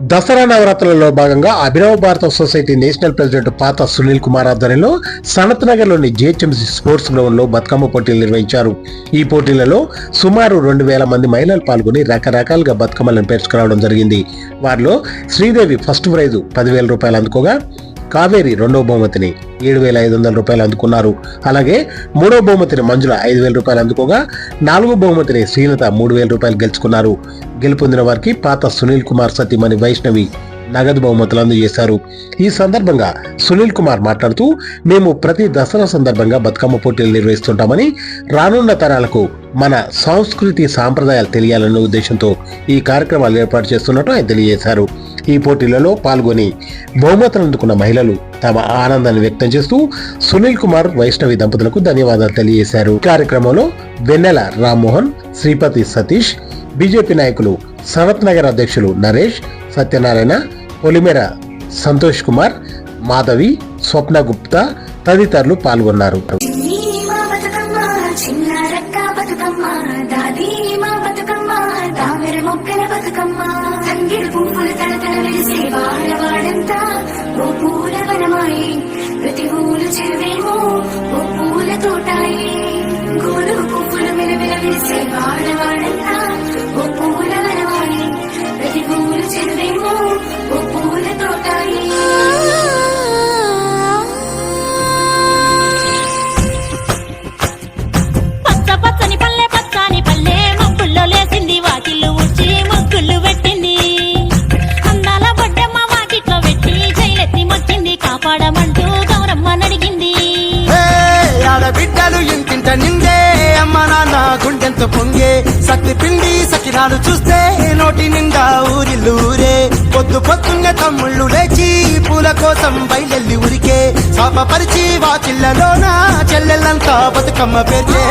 దసరా నవరాత్రులలో భాగంగా అభినవ భారత సొసైటీ నేషనల్ ప్రెసిడెంట్ పాత సునీల్ కుమార్ ఆధ్వర్యంలో సనత్ నగర్లోని జిహెచ్ఎంసీ స్పోర్ట్స్ గ్రౌండ్లో బతుకమ్మ పోటీలు నిర్వహించారు. ఈ పోటీలలో సుమారు రెండు వేల మంది మహిళలు పాల్గొని రకరకాలుగా బతుకమ్మలను పేర్చుకురావడం జరిగింది. వారిలో శ్రీదేవి ఫస్ట్ ప్రైజ్ పదివేల రూపాయలు అందుకోగా కావేరి రెండవ బహుమతిని ఏడు వేల ఐదు వందల రూపాయలు అందుకున్నారు. అలాగే మూడవ బహుమతిని మంజుల ఐదు వేల రూపాయలు అందుకోగా నాలుగో బహుమతిని శ్రీలత మూడు వేల రూపాయలు గెలుచుకున్నారు. గెలుపొందిన వారికి పాత సునీల్ కుమార్ సతీమణి వైష్ణవి నగదు బహుమతులు అందజేశారు ఈ సందర్భంగా సునీల్ కుమార్ మాట్లాడుతూ మేము ప్రతి దసరా సందర్భంగా బతుకమ్మ పోటీలు నిర్వహిస్తుంటామని రానున్న తరాలకు మన సంస్కృతి సాంప్రదాయాలు తెలియాలన్న ఉద్దేశంతో ఈ కార్యక్రమాలు ఏర్పాటు చేస్తున్నట్టు ఆయన తెలియజేశారు. ఈ పోటీలలో పాల్గొని బహుమతులు అందుకున్న మహిళలు తమ ఆనందాన్ని వ్యక్తం చేస్తూ సునీల్ కుమార్ వైష్ణవి దంపతులకు ధన్యవాదాలు తెలియజేశారు. కార్యక్రమంలో వెన్నెల రామ్మోహన్ శ్రీపతి సతీష్ బీజేపీ నాయకులు సనత్ నగర్ అధ్యక్షులు నరేష్ సత్యనారాయణ పొలిమెర సంతోష్ కుమార్ మాధవి స్వప్న గుప్తా తదితరులు పాల్గొన్నారు. బతుకమ్మ ఇంటింట నిందే అమ్మ నాన్న గుండెంత పొంగే సత్తి పిండి సకినాలు చూస్తే నోటి నిండా ఊరిల్లూరే పొద్దు పొద్దున్న తమ్ముళ్ళు లేచి పూల కోసం బయలెల్లి ఉరికే. శాపపరిచి వాకిళ్ళలోన చెల్లెళ్ళంతా బతుకమ్మ పేర్చే.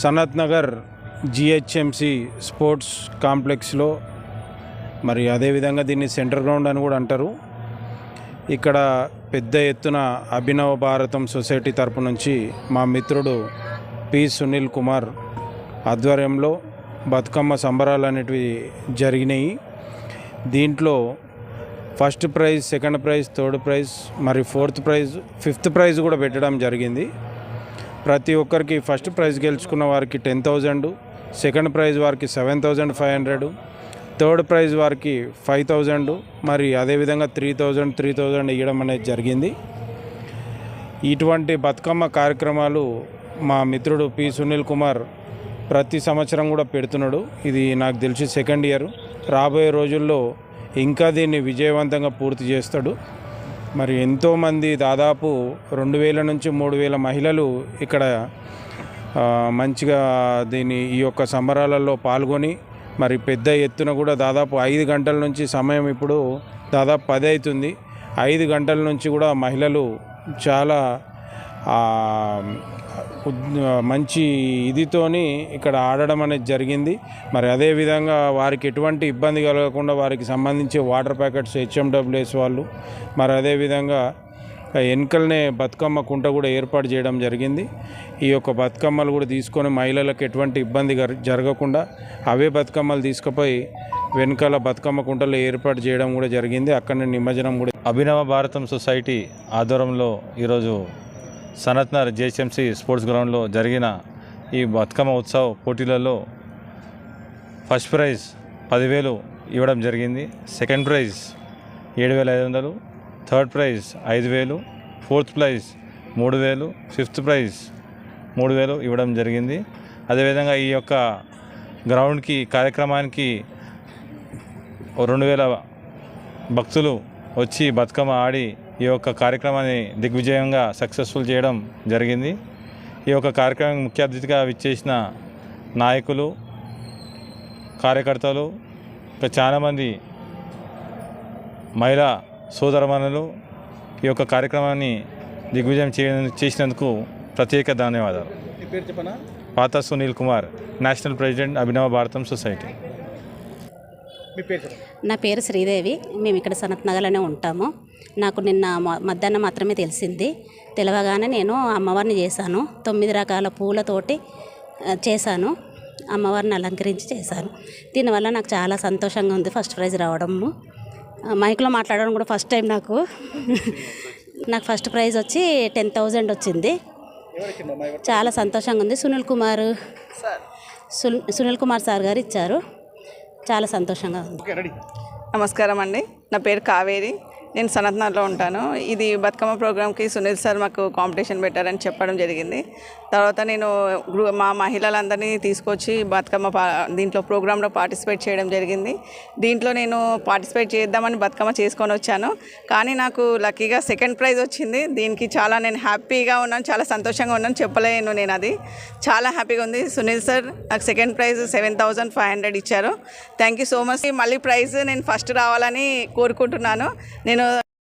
సనత్ నగర్ జిహెచ్ఎంసి స్పోర్ట్స్ కాంప్లెక్స్లో మరి అదేవిధంగా దీన్ని సెంటర్ గ్రౌండ్ అని కూడా అంటారు. ఇక్కడ పెద్ద ఎత్తున అభినవ భారతం సొసైటీ తరపు నుంచి మా మిత్రుడు పి. సునీల్ కుమార్ ఆధ్వర్యంలో బతుకమ్మ సంబరాలు అనేటివి జరిగినాయి. దీంట్లో first prize second prize third prize మరి ఫోర్త్ ప్రైజ్ ఫిఫ్త్ ప్రైజ్ కూడా పెట్టడం జరిగింది. ప్రతి ఒక్కరికి ఫస్ట్ ప్రైజ్ గెలుచుకున్న వారికి టెన్ థౌజండ్ సెకండ్ ప్రైజ్ వారికి seven thousand five hundred third prize వారికి ఫైవ్ థౌజండ్ మరి అదేవిధంగా త్రీ థౌజండ్ త్రీ థౌజండ్ ఇవ్వడం అనేది జరిగింది. ఇటువంటి బతుకమ్మ కార్యక్రమాలు మా మిత్రుడు పి సునీల్ కుమార్ ప్రతి సంవత్సరం కూడా పెడుతున్నాడు. ఇది నాకు తెలిసి సెకండ్ ఇయర్. రాబోయే రోజుల్లో ఇంకా దీన్ని విజయవంతంగా పూర్తి చేస్తాడు. మరి ఎంతోమంది దాదాపు రెండు వేల నుంచి మూడు వేల మహిళలు ఇక్కడ మంచిగా దీని ఈ యొక్క సంబరాలలో పాల్గొని మరి పెద్ద ఎత్తున కూడా దాదాపు ఐదు గంటల నుంచి సమయం ఇప్పుడు దాదాపు పది అవుతుంది. ఐదు గంటల నుంచి కూడా మహిళలు చాలా మంచి ఇదితోని ఇక్కడ ఆడడం అనేది జరిగింది. మరి అదేవిధంగా వారికి ఎటువంటి ఇబ్బంది కలగకుండా వారికి సంబంధించి వాటర్ ప్యాకెట్స్ హెచ్ఎండబ్ల్యూఎస్ వాళ్ళు మరి అదేవిధంగా వెనకలనే బతుకమ్మ కుంట కూడా ఏర్పాటు చేయడం జరిగింది. ఈ యొక్క బతుకమ్మలు కూడా తీసుకొని మహిళలకు ఎటువంటి ఇబ్బంది జరగకుండా అవే బతుకమ్మలు తీసుకుపోయి వెనకాల బతుకమ్మ కుంటలు ఏర్పాటు చేయడం కూడా జరిగింది. అక్కడనే నిమజ్జనం కూడా అభినవ భారతం సొసైటీ ఆధ్వర్యంలో ఈరోజు సనత్నర్ జేహెచ్ఎంసీ స్పోర్ట్స్ గ్రౌండ్లో జరిగిన ఈ బతుకమ్మ ఉత్సవ పోటీలలో ఫస్ట్ ప్రైజ్ పదివేలు ఇవ్వడం జరిగింది. సెకండ్ ప్రైజ్ ఏడు వేల ఐదు వందలు థర్డ్ ప్రైజ్ ఐదు వేలు ఫోర్త్ ప్రైజ్ మూడు వేలు ఫిఫ్త్ ప్రైజ్ మూడు వేలు ఇవ్వడం జరిగింది. అదేవిధంగా ఈ యొక్క గ్రౌండ్కి కార్యక్రమానికి రెండు వేల భక్తులు వచ్చి బతుకమ్మ ఆడి ఈ యొక్క కార్యక్రమాన్ని దిగ్విజయంగా సక్సెస్ఫుల్ చేయడం జరిగింది. ఈ యొక్క కార్యక్రమం ముఖ్య అతిథిగా విచ్చేసిన నాయకులు కార్యకర్తలు ఇంకా చాలామంది మహిళా సోదరమణులు ఈ యొక్క కార్యక్రమాన్ని దిగ్విజయం చేయ చేసినందుకు ప్రత్యేక ధన్యవాదాలు. పాత సునీల్ కుమార్ నేషనల్ ప్రెసిడెంట్ అభినవ భారతం సొసైటీ. నా పేరు శ్రీదేవి. మేము ఇక్కడ సనత్ నగర్లోనే ఉంటాము. నాకు నిన్న మధ్యాహ్నం మాత్రమే తెలిసింది. తెలవగానే నేను అమ్మవారిని చేశాను. తొమ్మిది రకాల పూలతోటి చేశాను. అమ్మవారిని అలంకరించి చేశాను. దీనివల్ల నాకు చాలా సంతోషంగా ఉంది ఫస్ట్ ప్రైజ్ రావడము మైక్లో మాట్లాడడం కూడా ఫస్ట్ టైం నాకు. నాకు ఫస్ట్ ప్రైజ్ వచ్చి టెన్ థౌజండ్ వచ్చింది. చాలా సంతోషంగా ఉంది. సునీల్ కుమార్. సున్- సునీల్ కుమార్ సార్ గారు ఇచ్చారు. చాలా సంతోషంగా ఉంది. నమస్కారం అండి. నా పేరు కావేరి. నేను సనత్నాథ్లో ఉంటాను. ఇది బతుకమ్మ ప్రోగ్రామ్కి సునీల్ సార్ మాకు కాంపిటీషన్ పెట్టారని చెప్పడం జరిగింది. తర్వాత నేను మా మహిళలందరినీ తీసుకొచ్చి బతుకమ్మ పా దీంట్లో ప్రోగ్రాంలో పార్టిసిపేట్ చేయడం జరిగింది. దీంట్లో నేను పార్టిసిపేట్ చేద్దామని బతుకమ్మ చేసుకొని వచ్చాను. కానీ నాకు లక్కీగా సెకండ్ ప్రైజ్ వచ్చింది. దీనికి చాలా నేను హ్యాపీగా ఉన్నాను చాలా సంతోషంగా ఉన్నాను చెప్పలేను నేను అది. చాలా హ్యాపీగా ఉంది. సునీల్ సార్ నాకు second prize seven thousand five hundred ఇచ్చారు. Thank you so much. మళ్ళీ ప్రైజ్ నేను ఫస్ట్ రావాలని కోరుకుంటున్నాను. నేను